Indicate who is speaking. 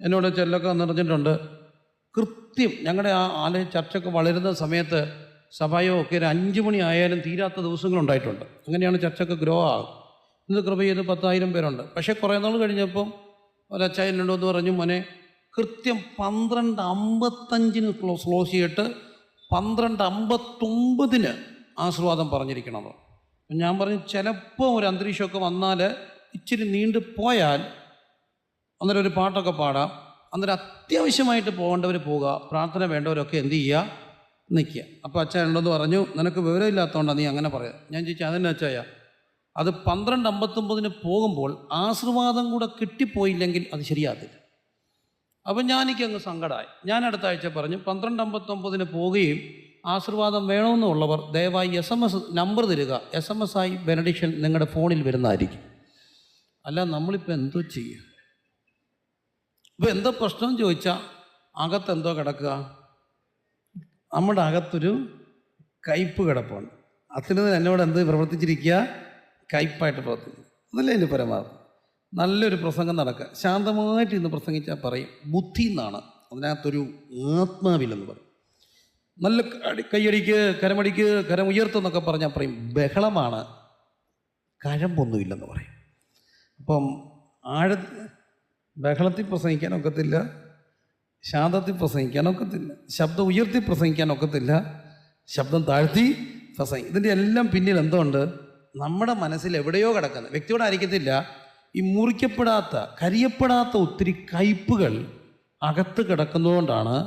Speaker 1: എന്നോട് ചെല്ലൊക്കെ നിറഞ്ഞിട്ടുണ്ട് കൃത്യം ഞങ്ങളുടെ ആ ആലയ ചർച്ചൊക്കെ വളരുന്ന സമയത്ത് സഭയോ ഒക്കെ ഒരു അഞ്ച് മണി ആയാലും തീരാത്ത ദിവസങ്ങളുണ്ടായിട്ടുണ്ട് അങ്ങനെയാണ് ചർച്ചൊക്കെ ഗ്രോ ആകും ഇന്ന് കൃപ ചെയ്ത് പത്തായിരം പേരുണ്ട്. പക്ഷേ കുറേ നാൾ കഴിഞ്ഞപ്പം ഒരച്ചായനുണ്ടോ എന്ന് പറഞ്ഞു മോനെ കൃത്യം പന്ത്രണ്ട് അമ്പത്തഞ്ചിന് ക്ലോസ് ക്ലോസ് ചെയ്തിട്ട് പന്ത്രണ്ട് അമ്പത്തൊമ്പതിന് ആശീർവാദം പറഞ്ഞിരിക്കണത് ഞാൻ പറഞ്ഞു ചിലപ്പോൾ ഒരു അന്തരീക്ഷമൊക്കെ വന്നാൽ ഇച്ചിരി നീണ്ടു പോയാൽ അന്നേരം ഒരു പാട്ടൊക്കെ പാടാം. അന്നേരം അത്യാവശ്യമായിട്ട് പോകേണ്ടവർ പോവുക. പ്രാർത്ഥന വേണ്ടവരൊക്കെ എന്ത് ചെയ്യുക? നിൽക്കുക. അപ്പോൾ അച്ഛൻ ഉണ്ടെന്ന് പറഞ്ഞു നിനക്ക് വിവരമില്ലാത്തതുകൊണ്ടാണ് നീ അങ്ങനെ പറയാം ഞാൻ ചോദിച്ചു അതെന്നെ അച്ഛായ അത് പന്ത്രണ്ട് അമ്പത്തൊമ്പതിന് പോകുമ്പോൾ ആശീർവാദം കൂടെ കിട്ടിപ്പോയില്ലെങ്കിൽ അത് ശരിയാകത്തില്ല. അപ്പം ഞാൻ അങ്ങ് സങ്കടമായി. ഞാൻ അടുത്ത ആഴ്ച പറഞ്ഞു പന്ത്രണ്ട് അമ്പത്തൊമ്പതിന് പോവുകയും ആശീർവാദം വേണമെന്നുള്ളവർ ദയവായി എസ് എം എസ് നമ്പർ തരിക. എസ് എം എസ് ആയി ബെനഡിക്ഷൻ നിങ്ങളുടെ ഫോണിൽ വരുന്നതായിരിക്കും. അല്ല നമ്മളിപ്പോൾ എന്തോ ചെയ്യുക ഇപ്പം എന്തോ പ്രശ്നം ചോദിച്ചാൽ അകത്തെന്തോ കിടക്കുക. നമ്മുടെ അകത്തൊരു കയ്പ് കിടപ്പുണ്ട്. അതിന് എന്നോട് എന്ത് പ്രവർത്തിച്ചിരിക്കുക? കയ്പായിട്ട് പ്രവർത്തിക്കും. അതല്ലേ എന്റെ പരമാവധി നല്ലൊരു പ്രസംഗം നടക്കുക. ശാന്തമായിട്ട് ഇന്ന് പ്രസംഗിച്ചാൽ പറയും. ബുദ്ധി എന്നാണ്. അതിനകത്തൊരു ആത്മാവില്ലെന്ന് പറയും. നല്ല കൈയടിക്ക് കരമടിക്ക് കരം ഉയർത്തെന്നൊക്കെ പറഞ്ഞാൽ പറയും. ബഹളമാണ്. കഴമ്പൊന്നുമില്ലെന്ന് പറയും. അപ്പം ആഴ ബഹളത്തിൽ പ്രസംഗിക്കാൻ ഒക്കത്തില്ല ശാന്തത്തിൽ പ്രസംഗിക്കാൻ ഒക്കത്തില്ല ശബ്ദം ഉയർത്തി പ്രസംഗിക്കാൻ ഒക്കത്തില്ല ശബ്ദം താഴ്ത്തി പ്രസംഗിക്കും ഇതിന്റെ എല്ലാം പിന്നിൽ എന്തുകൊണ്ട് നമ്മുടെ മനസ്സിൽ എവിടെയോ കിടക്കുന്നത് വ്യക്തിയോടായിരിക്കത്തില്ല ഈ മുറിക്കപ്പെടാത്ത കരിയപ്പെടാത്ത ഒത്തിരി കയ്പുകൾ അകത്ത് കിടക്കുന്നതുകൊണ്ടാണ്